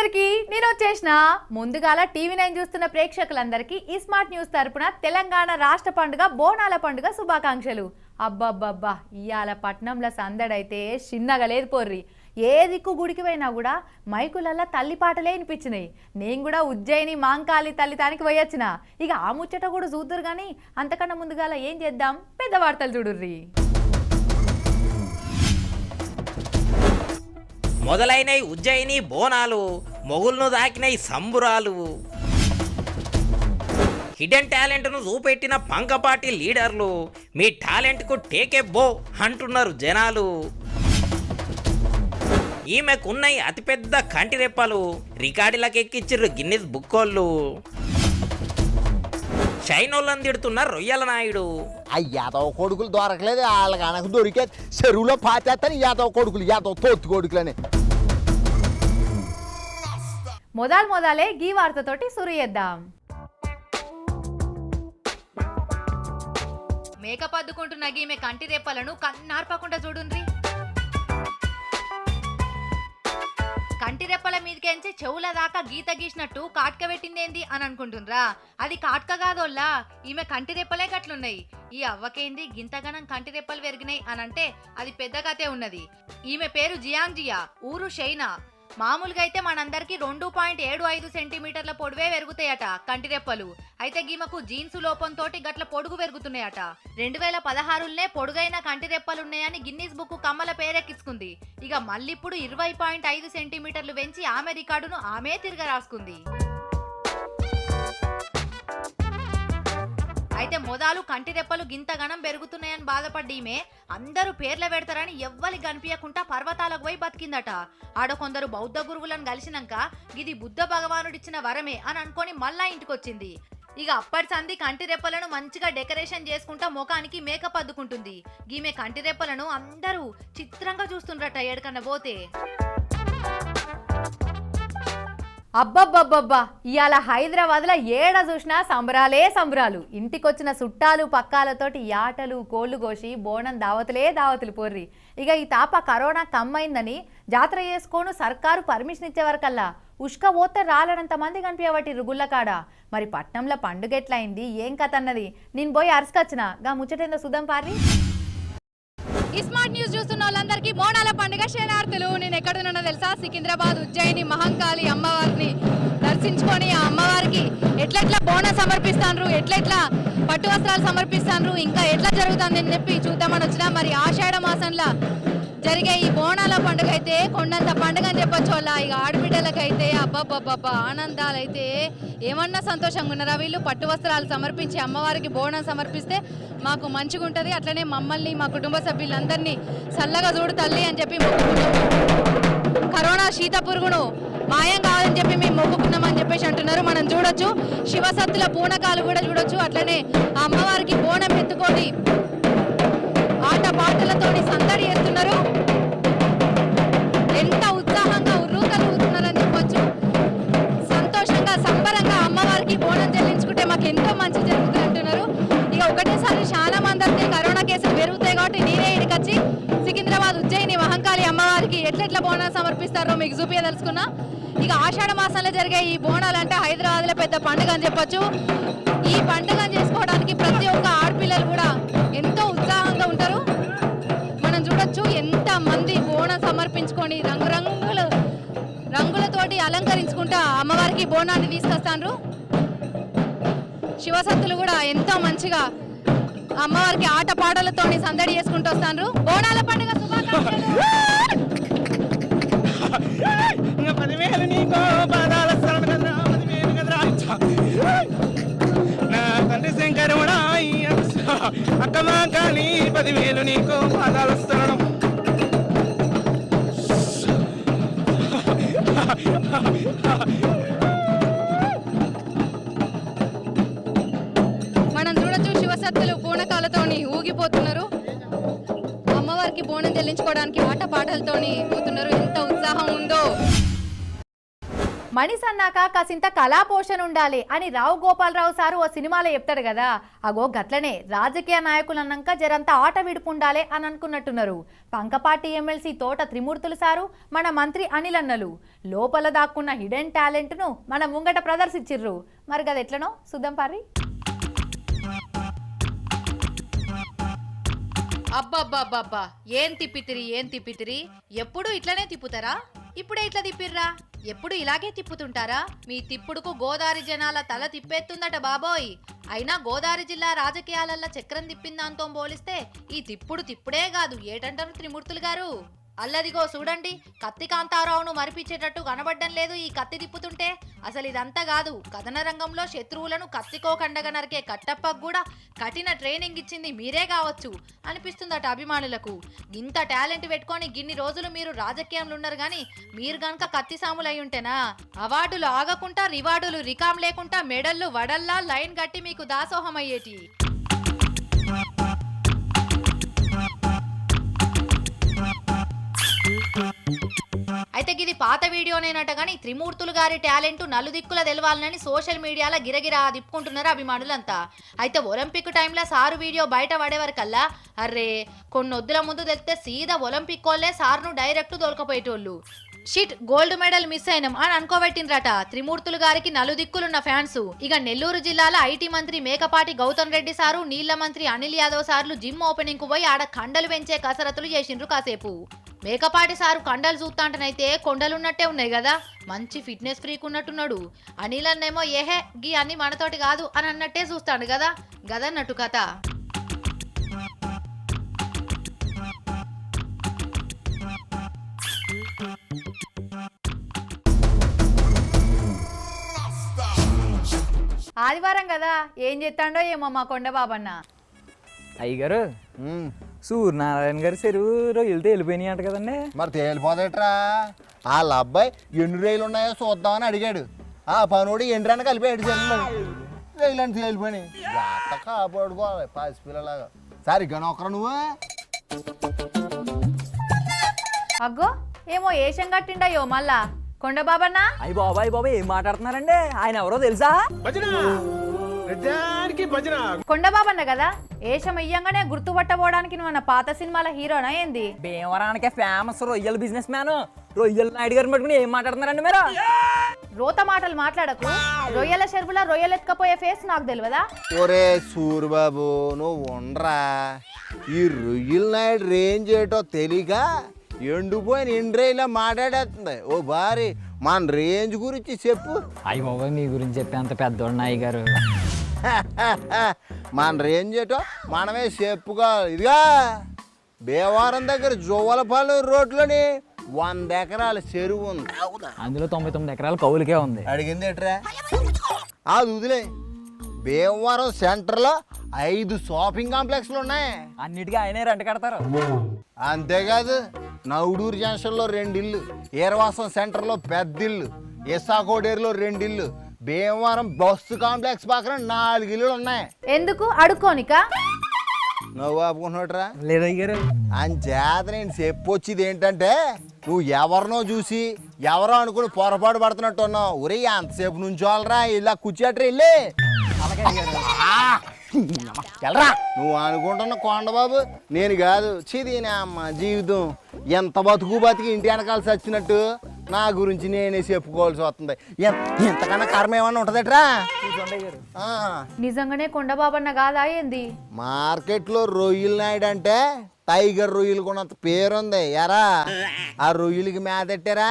అందరికీ నేను వచ్చేసిన ముందుగాల టీవీ నైన్ చూస్తున్న ప్రేక్షకులందరికీ ఈ స్మార్ట్ న్యూస్ తరపున తెలంగాణ రాష్ట్ర పండుగ బోనాల పండుగ శుభాకాంక్షలు. అబ్బబ్బబ్బా ఇవాళ పట్నంలో సందడైతే చిన్నగా లేదు పోర్రి. ఏ దిక్కు గుడికి పోయినా కూడా మైకులల్లా తల్లి పాటలే వినిపించినాయి. నేను కూడా ఉజ్జయిని మాంకాళి తల్లితానికి పోయొచ్చిన. ఇక ఆ ముచ్చట కూడా చూద్దరు కానీ అంతకన్నా ముందుగాల ఏం చేద్దాం? పెద్ద వార్తలు చూడుర్రి. మొదలైనవి ఉజ్జయిని బోనాలు. మొగులను దాకినై సంబురాలు. హిడెన్ టాలెంట్ను చూపెట్టిన పంకపాటి లీడర్లు మీ టాలెంట్కు టేకే బో అంటున్నారు జనాలు. ఈమెకున్నాయి అతిపెద్ద కంటి రెప్పలు రికార్డులకు ఎక్కిచ్చిర్రు గిన్నిస్ బుక్కోళ్ళు. షైనోళ్ళని తిడుతున్న రొయ్యల నాయుడు. ఆ యాదవ కొడుకులు దొరకలేదు వాళ్ళకి అనకు దొరికే చెరువులో పాతేస్తాను యాదవ కొడుకులు యాదవ తోతు కొడుకులని. మొదలు మొదలే గీ వార్తతోటి సురు మేకప్ అద్దుకుంటున్న గీమె కంటి రేపలను కన్నార్పకుండా చూడుండ్రి. కంటి రెప్పల మీదకెంచి చెవుల దాకా గీత గీసినట్టు కాట్క పెట్టిందేంది అని అనుకుంటుండ్రా. అది కాట్క కాదోల్లా ఈమె కంటి రెప్పలే గట్లున్నాయి. ఈ అవ్వకేంది గింతగనం కంటి రెప్పలు పెరిగినాయి అని అంటే అది పెద్ద కథే ఉన్నది. ఈమె పేరు జియాంజియా ఊరు షైనా. మామూలుగా అయితే మనందరికి రెండు పాయింట్ ఏడు ఐదు సెంటీమీటర్ల పొడవే పెరుగుతాయట కంటిరెప్పలు అయితే గీమకు జీన్స్ లోపంతో గట్ల పొడుగు పెరుగుతున్నాయట. రెండు వేల పదహారులోనే పొడుగైన కంటిరెప్పలున్నాయని గిన్నీస్ బుక్ కమ్మల పేరెక్కించుకుంది. ఇక మళ్ళీప్పుడు ఇరవై పాయింట్ ఐదు సెంటీమీటర్లు పెంచి ఆమె రికార్డును ఆమె తిరగ అయితే మొదలు కంటి రెప్పలు గింతగనం పెరుగుతున్నాయని బాధపడ్డ ఈమె అందరూ పేర్ల పెడతారని ఎవ్వరి కనిపించకుండా పర్వతాలకు పోయి బతికిందట. ఆడ కొందరు బౌద్ధ గురువులను కలిసినాక ఇది బుద్ధ భగవానుడిచ్చిన వరమే అని అనుకొని మళ్ళా ఇంటికొచ్చింది. ఇక అప్పటి సంది కంటి రెప్పలను మంచిగా డెకరేషన్ చేసుకుంటా ముఖానికి మేకప్ అద్దుకుంటుంది. ఈమె కంటి రెప్పలను అందరూ చిత్రంగా చూస్తుండ్రట ఏడకన్నా పోతే. అబ్బబ్బబ్బబ్బా ఇవాళ హైదరాబాద్లో ఏడ చూసినా సంబరాలే సంబరాలు. ఇంటికొచ్చిన చుట్టాలు పక్కాలతోటి యాటలు కోళ్ళు కోసి బోనం దావతులే దావతులు పోర్రి. ఇక ఈ తాప కరోనా కమ్మైందని జాతర చేసుకోను సర్కారు పర్మిషన్ ఇచ్చే వరకల్లా ఉష్క పోతే రాలనంత మంది కనిపించబట్టి గుళ్ళకాడ. మరి పట్నంలో పండుగ ఎట్లయింది? ఏం కథ అన్నది? నేను పోయి అరుసుకొచ్చిన. గా ముచ్చటేందో సుధం పారి స్మార్ట్ న్యూస్ చూస్తున్న వాళ్ళందరికీ బోనాల పండుగ శరణార్థులు. నేను ఎక్కడున్నా తెలుసా? సికింద్రాబాద్ ఉజ్జయిని మహంకాళి అమ్మవారిని దర్శించుకొని ఆ అమ్మవారికి ఎట్లెట్లా బోనం సమర్పిస్తాను ఎట్లెట్లా పట్టు వస్త్రాలు సమర్పిస్తాను ఇంకా ఎట్లా జరుగుతుందని చెప్పి చూద్దామని వచ్చినా మరి ఆషాఢ మాసంలో జరిగే ఈ బోనాల పండుగ అయితే కొండంత పండుగ అని చెప్పొచ్చు వాళ్ళ ఇక ఆడబిడ్డలకైతే ఆనందాలు అయితే ఏమన్నా సంతోషంగా ఉన్నారా? వీళ్ళు పట్టు వస్త్రాలు సమర్పించి అమ్మవారికి బోనం సమర్పిస్తే మాకు మంచిగా ఉంటుంది అట్లనే మమ్మల్ని మా కుటుంబ సభ్యులందరినీ చల్లగా చూడు తల్లి అని చెప్పి మొక్కుకున్నాం కరోనా శీత పురుగును మాయం కావాలని చెప్పి మేము మొక్కుకున్నామని చెప్పేసి అంటున్నారు. మనం చూడొచ్చు. శివసత్తుల పూనకాలు కూడా చూడొచ్చు. అట్లనే ఆ అమ్మవారికి బోనం బోనాలు సమర్పిస్తారో మీకు చూపించదలుచుకున్నా ఇక ఆషాఢ మాసంలో జరిగే ఈ బోనాలు అంటే హైదరాబాద్లో పెద్ద పండుగ అని చెప్పొచ్చు. ఈ పండుగను చేసుకోవడానికి ప్రతి ఒక్క ఆడపిల్లలు కూడా ఎంతో ఉత్సాహంగా ఉంటారు. మనం చూడొచ్చు ఎంత మంది బోనం సమర్పించుకొని రంగురంగులు రంగులతోటి అలంకరించుకుంటా అమ్మవారికి బోనాన్ని తీసుకొస్తాను శివసత్తులు కూడా ఎంతో మంచిగా అమ్మవారికి ఆట పాటలతోని సందడి చేసుకుంటూ వస్తాను బోనాల పండుగ శుభాకాంక్షలు. ఇంకా పదివేలు నీకో పాదాల శరణ కదరా పదివేలు కదరా. నా తండ్రి శంకరుడా అక్కమా కానీ పదివేలు నీకో పాదాల శరణం మనం చూడొచ్చు శివశక్తులు పూనకాలతోని ఊగిపోతున్నారు. అమ్మవారికి బోనం చెల్లించుకోవడానికి ఆట పాటలతోని పోతున్నారు. ఎంత ఉత్సాహం ఉందో. మనిషి అన్నాక కాసింత కళాపోషణ ఉండాలి అని రావు గోపాలరావు సారు ఓ సినిమాలో చెప్తాడు కదా. అగో గట్లనే రాజకీయ నాయకులు అన్నాక జరంతా ఆట విడుపు ఉండాలి అని అనుకున్నట్టున్నారు. పంకపాటి ఎమ్మెల్సీ తోట త్రిమూర్తులు సారు మన మంత్రి అనిల్ అన్నలు. లోపల దాక్కున్న హిడెన్ టాలెంట్ను మన ముంగట ప్రదర్శించిర్రు. మరి గది ఎట్లనో? సుద్దం పారి అబ్బబ్బబ్బబ్బా. ఏం తిప్పితిరి ఏం తిప్పితిరి? ఎప్పుడు ఇట్లనే తిప్పుతారా? ఇప్పుడే ఇట్లా తిప్పిర్రా? ఎప్పుడు ఇలాగే తిప్పుతుంటారా? మీ తిప్పుడుకు గోదావరి జనాల తల తిప్పేస్తుందట బాబోయ్. అయినా గోదావరి జిల్లా రాజకీయాలల్లో చక్రం తిప్పిన దాంతో పోలిస్తే ఈ తిప్పుడు తిప్పుడే కాదు. ఏటంటారు త్రిమూర్తులు గారు? అల్లదిగో చూడండి. కత్తి కాంతారావును మరిపించేటట్టు కనబడ్డం లేదు ఈ కత్తి తిప్పుతుంటే. అసలు ఇదంతా కాదు. కథన రంగంలో శత్రువులను కత్తికో కండగ నరికే కట్టప్పకు కూడా కఠిన ట్రైనింగ్ ఇచ్చింది మీరే కావచ్చు అనిపిస్తుందట అభిమానులకు. ఇంత టాలెంట్ పెట్టుకొని గిన్ని రోజులు మీరు రాజకీయంలో ఉన్నారు కానీ మీరు గనక కత్తి సాములు ఉంటేనా అవార్డులు ఆగకుండా రివార్డులు రికాం లేకుండా మెడల్లు వడల్లా లైన్ కట్టి మీకు దాసోహం అయ్యేటి అయితే ఇది పాత వీడియోనేనట కానీ త్రిమూర్తులు గారి టాలెంట్ నలుదిక్కుల తెలవాలని సోషల్ మీడియాలో గిరగిరా దిప్పుకుంటున్నారు అభిమానులంతా. అయితే ఒలింపిక్ టైంలో సారు వీడియో బయట పడేవరకల్లా అర్రే కొన్ని వద్దుల ముందు తెలిస్తే సీదా ఒలింపిక్ వాళ్ళే సార్ను డైరెక్ట్ దొరకపోయేటోళ్ళు షిట్ గోల్డ్ మెడల్ మిస్ అయినాం అని అనుకోబెట్టిండ్రట. త్రిమూర్తులు గారికి నలుదిక్కులున్న ఫ్యాన్స్. ఇక నెల్లూరు జిల్లాలో ఐటీ మంత్రి మేకపాటి గౌతమ్ రెడ్డి సారు నీళ్ళ మంత్రి అనిల్ యాదవ్ సార్లు జిమ్ ఓపెనింగ్కు పోయి ఆడ కండలు పెంచే కసరత్తులు చేసిండ్రు కాసేపు. మేకపాటి సారు కండలు చూస్తాంటనైతే కొండలున్నట్టే ఉన్నాయి కదా. మంచి ఫిట్నెస్ ఫ్రీక్ ఉన్నట్టున్నాడు. అనిల్ అన్నేమో ఏహే గీ అన్ని మనతోటి కాదు అని అన్నట్టే చూస్తాడు కదా. గదన్నట్టు కథ. ఆదివారం కదా. ఏం చేస్తాడో ఏమో మా కొండ బాబన్న అయ్యగారు సూర్యనారాయణ గారి చెరువు రొయ్యలతో వెళ్ళిపోయినాయి అంట కదండి. మరి తేలిపోదేట్రా? వాళ్ళ అబ్బాయి ఎన్ని రైలు ఉన్నాయో చూద్దామని అడిగాడు. ఆ పనుడు ఎండ్రాన్ని కలిపాడు చెల్లు రైలు అని తేలిపోయి జాత కాపాడుకోవాలి పసిపిల్లలాగా. సరిగ్గా నొక్కరు నువ్వు? అగ్గో ఏమో ఏషం కట్టిండయో మళ్ళా. కొండ బాబన్న అయ్యి బాబాయ్ అయ్య బాబాయ్ ఏం మాట్లాడుతున్నారండి? ఆయన ఎవరో తెలుసా? భజన ప్రజానికి భజన. కొండ బాబన్న కదా? ఏషం ఇయ్యంగానే గుర్తుపట్టబోవడానికి నువ్వు అన్న పాత సినిమాల హీరోనా ఏంది? భీమవరానికి ఫేమస్ రొయ్యల బిజినెస్ మ్యాన్ రొయ్యల నాయుడు గారిని పట్టుకుని ఏం మాట్లాడుతున్నారండి మీరు? రోత మాటలు మాట్లాడకు. రొయ్యల చెరువుల రొయ్యలు ఎత్తుకపోయే ఫేస్ నాకు తెలియదా ఒరే సూరిబాబు నువ్వు ఉండరా. ఈ రొయ్యల నాయుడు రేంజ్ ఏటో తెలియక ఎండిపోయిన ఇండ్రైలా మాట్లాడేస్తుంది. ఓ భారీ మన రేంజ్ గురించి చెప్పు. అయ్యి మీ గురించి చెప్పే అంత పెద్దోడు అయ్య గారు మన రేంజ్ ఏటో మనమే చెప్పుకోవాలి ఇదిగా భీమవరం దగ్గర జువ్వలపల్లి రోడ్లోని వంద ఎకరాల చెరువు ఉంది. అందులో తొంభై తొమ్మిది ఎకరాల కౌలుకే ఉంది. అడిగింది ఎట్రా? అది వదిలే. భీమవరం సెంటర్లో ఐదు షాపింగ్ కాంప్లెక్స్లు ఉన్నాయి. అన్నిటికీ ఆయనే రెంట్ కడతారు. అంతేకాదు నవుడూరు జంక్షన్లో రెండిల్లు ఈరవాసం సెంటర్లో పెద్దిల్లు ఇసాకోడేరులో రెండిల్లు భీమవరం బస్సు కాంప్లెక్స్ పక్కన నాలుగు ఇల్లులు ఉన్నాయి. ఎందుకు? అడుక్కోనిక? నువ్వు ఆపుకుంటున్నట్రా లేదా అయ్య గారు అంచేత నేను చెప్పొచ్చేది ఏంటంటే నువ్వు ఎవరినో చూసి ఎవరో అనుకుని పొరపాటు పడుతున్నట్టు ఉన్నావు. ఒరే ఎంతసేపు నుంచోవాలరా ఇలా కూర్చోట్రా వెళ్ళి ఆ! వెళ్ళరా. నువ్వు అనుకుంటున్న కొండబాబు నేను కాదు. చీదీనా అమ్మ జీవితం. ఎంత బతుకు బతికి ఇంటి వెనకాల చచ్చినట్టు. నా గురించి నేనే చెప్పుకోవాల్సి వస్తుంది. ఎంతకన్నా కర్మ ఏమన్నా ఉంటుందట్రా. నిజంగానే కొండ బాబన్న కాదా ఏంది? మార్కెట్లో రొయ్యల నాయుడు అంటే టైగర్ రొయ్యలు కొన్నంత పేరుంది. ఎరా? ఆ రొయ్యలకి మేతెట్టారా?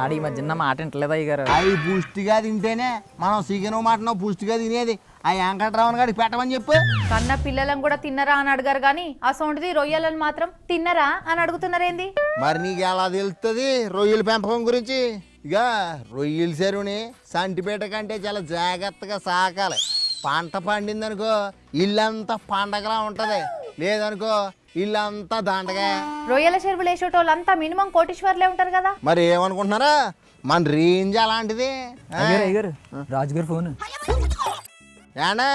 ఆడ ఈ మధ్యన మాట వింటలేదు అయ్య గారు అవి పుష్టిగా తింటేనే మనం చికెన్ మటన్ పుష్టిగా తినేది. ఆ వెంకటరామన్ గారికి పెట్టమని చెప్పు. కన్న పిల్లలను కూడా తిన్నరా అని అడగారు కానీ ఆ సొంటిది రొయ్యలను మాత్రం తిన్నరా అని అడుగుతున్నారేంది? మరి నీకు ఎలా తెలుస్తుంది రొయ్యల పెంపకం గురించి? ఇక రొయ్యల చెరువుని సంటిపేట కంటే చాలా జాగ్రత్తగా సాకాలి. పంట పండిందనుకో ఇల్లంతా పండగలా ఉంటది. లేదనుకో ఇల్లంతా దండగా. రొయ్యల చెరువులు వేసేటోళ్ళంతా మినిమం కోటీశ్వర్లే ఉంటారు కదా. మరి ఏమనుకుంటున్నారా? మన రేంజ్ అలాంటిది. రాజుగారు ఫోన్. ఏనా?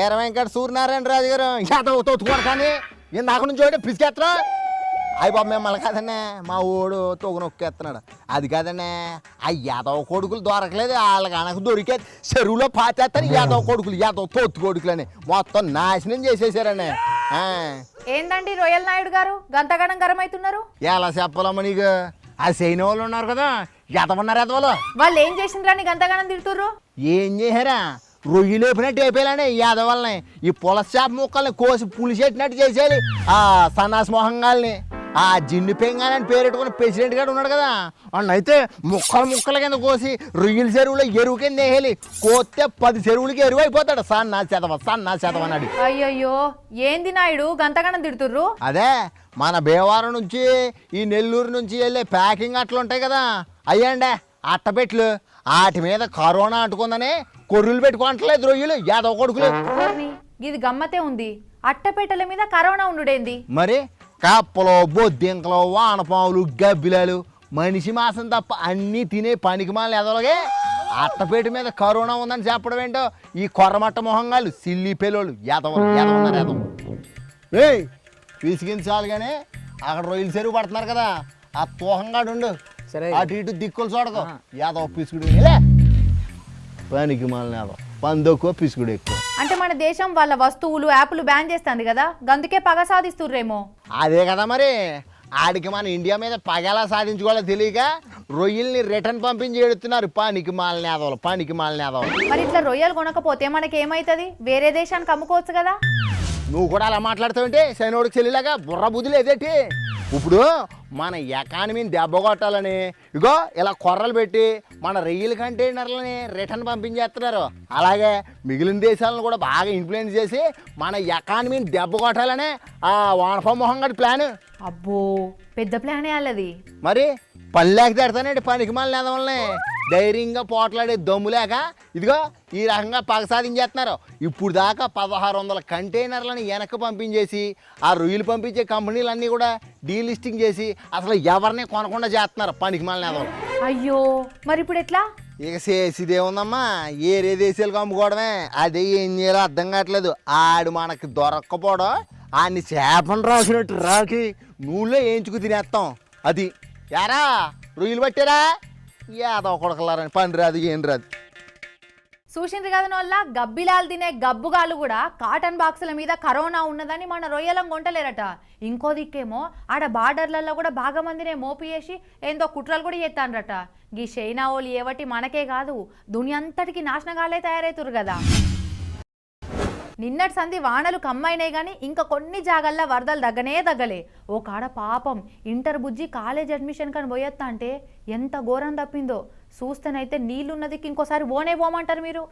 ఏర వెంకట సూర్యనారాయణ రాజు గారు యాదవ్ కానీ ఇందాక నుంచి ఒకటి పిసికేత్తరా అయ్యి బాబు మిమ్మల్ని కదనే మా ఓడు తొగ నొక్కేస్తున్నాడు అది కదనే ఆ యాదవ కొడుకులు దొరకలేదు వాళ్ళకి అనకు దొరికే చెరువులో పాతేస్తారు యాదవ కొడుకులు యాదవ తొత్తు కొడుకులని మొత్తం నాశనం చేసేసారనే. ఏందండి రొయ్యల నాయుడు గారు? గంతగణం గరం అవుతున్నారు ఎలా చెప్పాలమ్మ నీకు? ఆ సైన వాళ్ళు ఉన్నారు కదా ఎదవన్నారు ఎదవలు వాళ్ళు ఏం చేసిండ్రని గంతగణం తిడుతుర్రు? ఏం చేశారా? రొయ్యి లేపినట్టు వేపేయాలని యాదవల్ని ఈ పులస చేప ముక్కల్ని కోసి పులిసెట్టినట్టు చేసేయాలి. ఆ సన్నాస్ మొహంగాల్ని ఆ జిన్ను పెంగానని పేరెట్టుకున్న ప్రెసిడెంట్ గారు ఉన్నాడు కదా. వాడిని అయితే ముక్కలు ముక్కల కింద కోసి రొయ్యల చెరువులో ఎరువు కింద వేయాలి. కోస్తే పది చెరువులకి ఎరువు అయిపోతాడు. సన్నా చదవ సన్నా చదవ అన్నాడు. అయ్యయ్యో ఏంది నాయుడు? గంతగణం తిడుతుర్రు? అదే మన భీమవరం నుంచి ఈ నెల్లూరు నుంచి వెళ్ళే ప్యాకింగ్ అట్లు ఉంటాయి కదా. అయ్యండే అట్టపెట్లు వాటి మీద కరోనా అంటుకుందని కొర్రులు పెట్టుకోవట్లేదు రొయ్యలు యాదవ కొడుకులు. ఇది గమ్మతే ఉంది. అట్టపెట్టెల మీద కరోనా ఉండుడేంది? మరి కప్పలు బొద్దింకలు వానపాములు గబ్బిలాలు మనిషి మాసం తప్ప అన్నీ తినే పనికి మాల ఎదలగే అట్టపేట మీద కరోనా ఉందని చెప్పడం ఏంటో? ఈ కొర్రమట్ట మొహంగాలు సిల్లి పిల్లలు ఎదవలు ఎదవన్నారు ఎదవ ఏయ్ విసిగించాలి కానీ అక్కడ రొయ్యలు చెరువు పడుతున్నారు కదా ఆ తోహంగాడు ఉండు. సరే. అటు ఇటు దిక్కులు చూడదు యాదవ పిసుకుడు పనికి మాలిన యాదవ పందొక్కువ పిసుకుడు ఎక్కువ. అంటే మన దేశం వాళ్ళ వస్తువులు యాప్లు బ్యాన్ చేస్తుంది కదా? గందుకే పగ సాధిస్తుర్రేమో. అదే కదా మరి. ఆడికి మన ఇండియా మీద పగేలా సాధించుకోవాలో తెలియక రొయ్యల్ని రిటర్న్ పంపించి ఎడుతున్నారు పానికి మాలిన యాదవులు పానికి మాలిన యాదవులు మరి ఇట్లా రొయ్యలు కొనకపోతే మనకి ఏమైతుంది వేరే దేశానికి అమ్ముకోవచ్చు కదా? నువ్వు కూడా అలా మాట్లాడుతావంటే సైనోడికి చెల్లిలాగా బుర్ర బుద్ధి లేదేటి? ఇప్పుడు మన ఎకానమీని దెబ్బ కొట్టాలని ఇగో ఇలా కొర్రలు పెట్టి మన రొయ్యల కంటైనర్లని రిటర్న్ పంపించేస్తున్నారు. అలాగే మిగిలిన దేశాలను కూడా బాగా ఇన్ఫ్లుయెన్స్ చేసి మన ఎకానమీని దెబ్బ కొట్టాలనే ఆ వానప మొహం గడి ప్లాన్ అబ్బో పెద్ద ప్లానే అల్లది మరి పని లేక తిడతానండి పనికి మళ్ళీ వల్లనే ధైర్యంగా పోట్లాడే దమ్ము లేక ఇదిగో ఈ రకంగా పగ సాధించేస్తున్నారు. ఇప్పుడు దాకా పదహారు వందల కంటైనర్లను వెనక్కి పంపించేసి ఆ రొయ్యలు పంపించే కంపెనీలన్నీ కూడా డీలిస్టింగ్ చేసి అసలు ఎవరిని కొనకుండా చేస్తున్నారు పనికి మళ్ళీ అయ్యో మరి ఇప్పుడు ఎట్లా? ఇక చేసేదేముందమ్మా ఏరే దేశాలకు అమ్ముకోవడమే. అదే ఏం చేయాలో అర్థం కావట్లేదు. ఆడు మనకి దొరక్కపోవడం ఆడిని చేపను రాసినట్టు రాకి నూనెలో వేయించుకు తినేస్తాం. అది యారా? రొయ్యలు పట్టారా? ఏదో కొడకలారని. పని రాదు ఏం రాదు. చూసిండ్రు కదా వల్ల గబ్బిలాలు తినే గబ్బుగాలు కూడా కాటన్ బాక్సుల మీద కరోనా ఉన్నదని మన రొయ్యలం కొంటలేరట. ఇంకో దిక్కేమో ఆడ బార్డర్లలో కూడా బాగా మందినే మోపియేసి ఏందో కుట్రలు కూడా చేస్తానరట గీ చైనా వాళ్ళు ఏవటి మనకే కాదు దునియంతటికి నాశనగాలే తయారవుతురు కదా. నిన్నటి సంధి వానలు కమ్మైనాయి కానీ ఇంకా కొన్ని జాగల్లో వరదలు తగ్గనే తగ్గలే. ఓ కాడ పాపం ఇంటర్ బుజ్జి కాలేజ్ అడ్మిషన్ కానీ పోయొత్తా అంటే ఎంత ఘోరం తప్పిందో. చూస్తేనైతే నీళ్ళున్నదికి ఇంకోసారి పోనే పోమంటారు మీరు.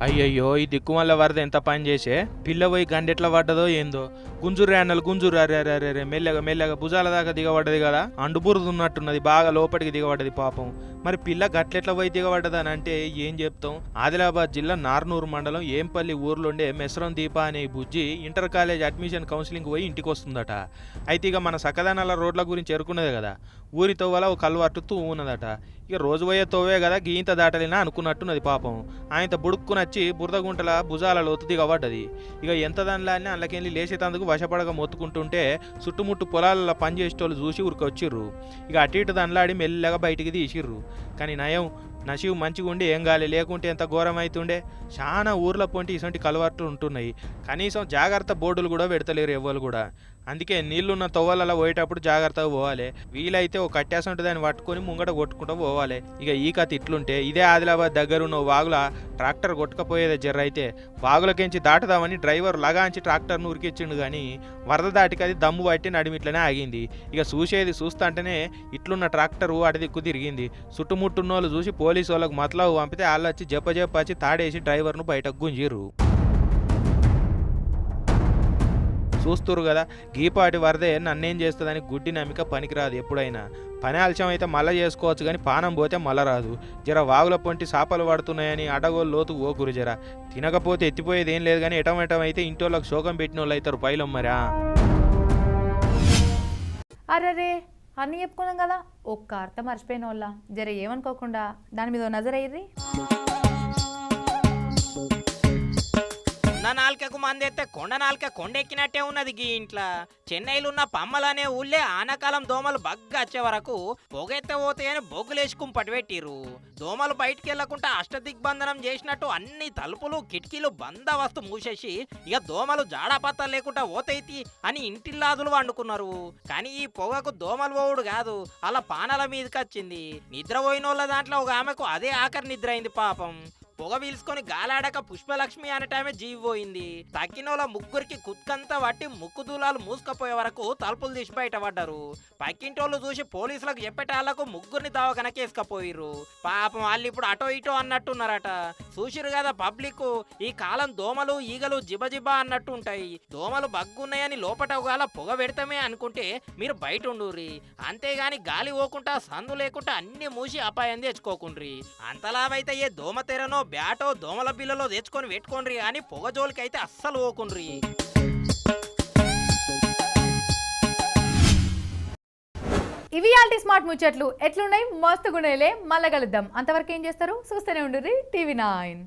అయ్యయ్యో ఈ దిక్కుమల్ల వరద ఎంత పని చేసే? పిల్ల పోయి గండెట్లా పడ్డదో ఏందో? గుంజురే అన్నలు గుంజురు అరే అరే అరే అరే మెల్లగా మెల్లగా భుజాల దాకా దిగబడ్డది కదా? అండుబురుదున్నట్టున్నది బాగా లోపలికి దిగబడ్డది పాపం. మరి పిల్ల గట్లెట్లా పోయి దిగబడ్డదని అంటే ఏం చెప్తాం? ఆదిలాబాద్ జిల్లా నార్నూరు మండలం ఏంపల్లి ఊర్లోండే మెస్రం దీప అనే బుజ్జి ఇంటర్ కాలేజ్ అడ్మిషన్ కౌన్సిలింగ్ పోయి ఇంటికి వస్తుందట అయితే ఇక మన సకదానాల రోడ్ల గురించి ఎరుకున్నది కదా? ఊరి తవ్వల ఒక కలువట్టుతూ ఉన్నదట. ఇక రోజు పోయే తోవే కదా గీంత దాటలేనా అనుకున్నట్టున్నది పాపం. ఆయనతో బుడుక్కునొచ్చి బురద గుంటల భుజాల లోతుది దిగబడ్డది. ఇక ఎంత దానిలాన్ని అందులోకెళ్ళి లేచేతందుకు వశపడక మొత్తుకుంటుంటే చుట్టుముట్టు పొలాలలో పనిచేసేటోళ్ళు చూసి ఉరికొచ్చిర్రు. ఇక అటు ఇటు దానిలాడి మెల్లగా బయటికి తీసిర్రు. కానీ నయం నశివు మంచిగా ఉండి ఏం గాలి లేకుంటే ఎంత ఘోరం అవుతుండే చాలా ఊర్ల పొంటి ఇటువంటి కలవాట్లు ఉంటున్నాయి. కనీసం జాగ్రత్త బోర్డులు కూడా పెడతలేరు ఎవ్వరు కూడా. అందుకే నీళ్ళున్న తవ్వలలో పోయేటప్పుడు జాగ్రత్తగా పోవాలి. వీలైతే ఒక కట్టేసి ఉంటుంది అని పట్టుకొని ముంగట కొట్టుకుంటూ పోవాలి. ఇక ఈ కథ ఇట్లుంటే ఇదే ఆదిలాబాద్ దగ్గర ఉన్న వాగుల ట్రాక్టర్ కొట్టుకపోయేదే జర్ర అయితే వాగులకించి దాటుదామని డ్రైవర్ లగాంచి ట్రాక్టర్ను ఉరికిచ్చిండు కానీ వరద దాటికి అది దమ్ము పట్టి నడిమిట్లనే ఆగింది. ఇక చూసేది చూస్తుంటేనే ఇట్లున్న ట్రాక్టర్ అటు దిక్కు తిరిగింది. చుట్టుముట్టున్న వాళ్ళు చూసి పోలీసు వాళ్ళకి మతలవు పంపితే వాళ్ళు వచ్చి జప్ప తాడేసి డ్రైవర్ను బయటకు గుంజిర్రు. చూస్తురు కదా. గీపాటి వరదే నన్నేం చేస్తుందని గుడ్డి నమ్మిక పనికిరాదు ఎప్పుడైనా. పని ఆలస్యం అయితే మళ్ళా చేసుకోవచ్చు కానీ పానం పోతే మళ్ళా రాదు. జర వాగుల పొంటి చేపలు పడుతున్నాయని అడగోలు లోతు ఓకురు జర. తినకపోతే ఎత్తిపోయేది ఏం లేదు కానీ ఎటం ఎటం అయితే ఇంటోళ్ళకి శోకం పెట్టిన వాళ్ళు అవుతారు పైలం మరా. అరే అన్నీ చెప్పుకున్నాం కదా. ఒక్క అర్థం మర్చిపోయిన వాళ్ళ జర ఏమనుకోకుండా దాని మీద నజర్ అయ్యి నాలుకకు మందెత్తే కొండ నాలుక కొండెక్కినట్టే ఉన్నది గీ ఇంట్లో. చెన్నైలో ఉన్న పమ్మలనే ఊళ్ళే ఆనకాలం దోమలు బగ్గా వచ్చే వరకు పొగెత్తే పోతాయని బొగ్గులేసి కుంపటి పెట్టిర్రు. దోమలు బయటికి వెళ్ళకుండా అష్టదిగ్బంధనం చేసినట్టు అన్ని తలుపులు కిటికీలు బందవస్తు మూసేసి ఇక దోమలు జాడపత్త లేకుండా ఓతైతి అని ఇంటిల్లాదులు వండుకున్నారు. కానీ ఈ పొగకు దోమలు పోవుడు కాదు అలా పానాల మీదకి వచ్చింది నిద్రపోయిన వాళ్ళ దాంట్లో ఒక ఆమెకు అదే ఆఖరి నిద్ర అయింది పాపం. పొగ పీల్చుకొని గాలాడక పుష్పలక్ష్మి అనటామే జీవి పోయింది. తక్కినోళ్ళ ముగ్గురికి కుత్కంతా పట్టి ముక్కు దూలాలు మూసుకపోయే వరకు తలుపులు తీసి బయటపడ్డారు పక్కింటోళ్ళు చూసి పోలీసులకు చెప్పేటాళ్ళకు ముగ్గురిని దవాఖనకేసుకపోయిర్రు పాపం వాళ్ళు ఇప్పుడు అటో ఇటో అన్నట్టున్నారట. చూసిరు కదా పబ్లిక్ ఈ కాలం దోమలు ఈగలు జిబజిబా అన్నట్టు ఉంటాయి. దోమలు బగ్గున్నాయని లోపట ఒకవేళ పొగ పెడతామే అనుకుంటే మీరు బయట ఉండుర్రి. అంతేగాని గాలి పోకుండా సందు లేకుండా అన్ని మూసి అపాయం తెచ్చుకోకుండ్రి. అంతలావైతే ఏ దోమ తెరనో బ్యాటో దోమల బిల్లలో తెచ్చుకొని పెట్టుకోండి అని పొగ జోలికైతే అస్సలు ఓకుండ్రి ఇవి ఆల్టీ స్మార్ట్ ముచ్చట్లు ఎట్లున్నాయి? మస్తు గుణేలే. మళ్ళా కలుద్దాం. అంతవరకు ఏం చేస్తారు? చూస్తూనే ఉండుర్రి. TV nine.